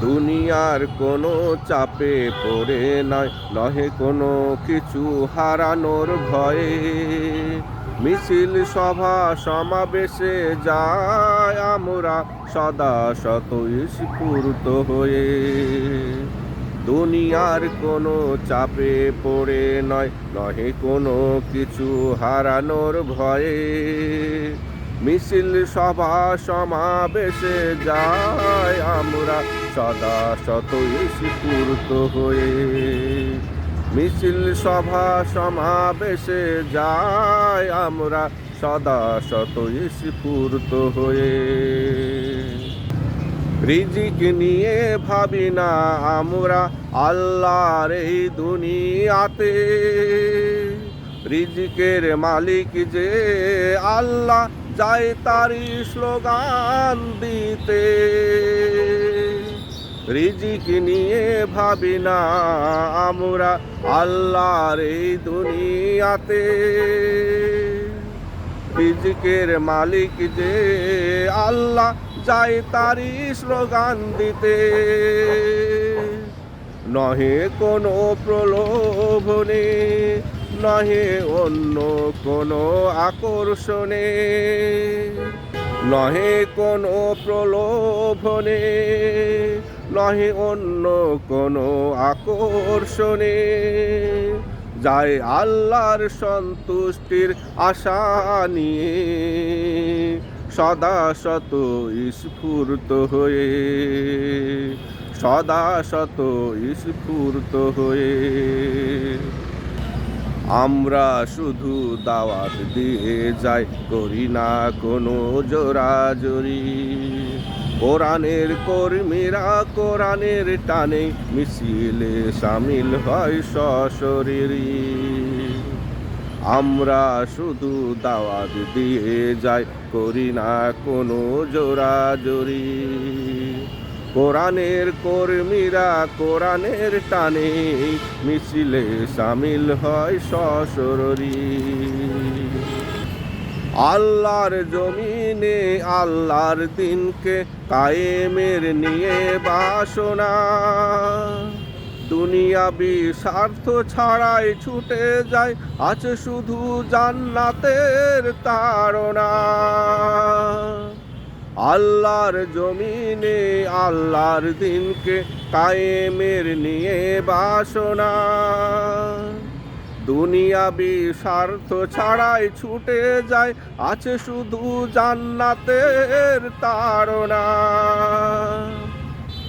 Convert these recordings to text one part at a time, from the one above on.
দুনিয়ার কোনো চাপে পড়ে নয়, নহে কোনো কিছু হারানোর ভয়ে। মিছিল, সভা, সমাবেশে যায় আমরা সদা শতই স্ফূর্ত হয়ে। দুনিয়ার কোনো চাপে পড়ে নয়, নহে কোনো কিছু হারানোর ভয়ে। মিছিল সভা সমাবেশে যায় আমরা সদা শতই স্ফূর্ত হয়ে। মিছিল সভা সমাবেশে যায় আমরা সদা শতই স্ফূর্ত হয়ে। রিজিক নিয়ে ভাবি না আমরা আল্লাহর এই দুনিয়াতে। রিজিকের মালিক যে আল্লাহ যায় তারই স্লোগান দিতে। রিজিক নিয়ে ভাবি না আমরা আল্লাহর এই দুনিয়াতে। রিজিকের মালিক যে আল্লাহ, যায় তারই স্লোগান দিতে। নহে কোনো প্রলোভনে নহে অন্য কোনো আকর্ষণে, নহে কোনো প্রলোভনে, নহে অন্য কোনো আকর্ষণে। যায় আল্লাহর সন্তুষ্টির আশা নিয়ে সদা শত স্ফূর্ত হয়ে, সদা শত স্ফূর্ত হয়ে আমরা শুধু দাওয়াত দিয়ে যাই, করি না কোনো জোরাজোরি। কোরআনের কর্মীরা কোরআনের টানে মিছিলে সামিল হয় সশরীরী। আমরা শুধু দাওয়াত দিয়ে যাই, করি না কোনো জোরাজোরি। কোরআনের কর্মীরা কোরআনের টানে, মিছিলে সামিল হয় সশরী আল্লাহর জমিনে আল্লাহর দিনকে কায়েমের নিয়ে বাসনা। দুনিয়াবি স্বার্থ ছাড়াই ছুটে যায়, আছে শুধু জান্নাতের তাড়না। আল্লাহর জমিনে আল্লাহর দিনকে কায়েমের নিয়ে বাসনা। দুনিয়াবি স্বার্থ ছাড়াই ছুটে যায়, আছে শুধু জান্নাতের তাড়না।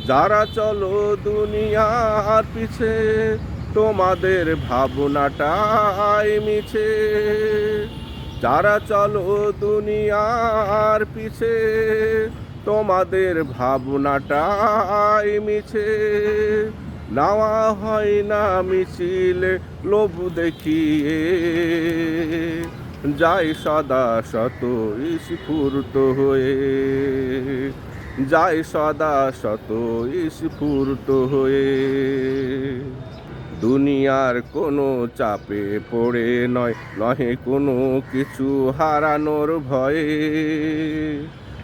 যারা চলো দুনিয়ার পিছে, তোমাদের ভাবনাটাই মিছে। যারা চলো দুনিয়ার পিছে, তোমাদের ভাবনাটাই মিছে। নেওয়া হয় না মিছিল, লোভ দেখিয়ে। যাই সদা শত স্ফূর্ত হয়ে, যাই সদা শত স্ফূর্ত হয়ে। দুনিয়ার কোনো চাপে পড়ে নয়, নহে কোনো কিছু হারানোর ভয়ে।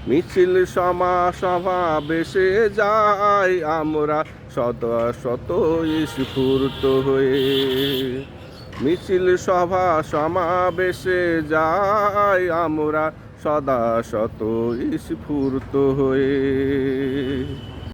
মিছিল সমা সভা বেসে যাই আমরা শত শত স্ফূর্ত হয়ে। মিছিল, সভা, সমাবেশে যাই আমরা সদা শত স্ফূর্ত হয়ে।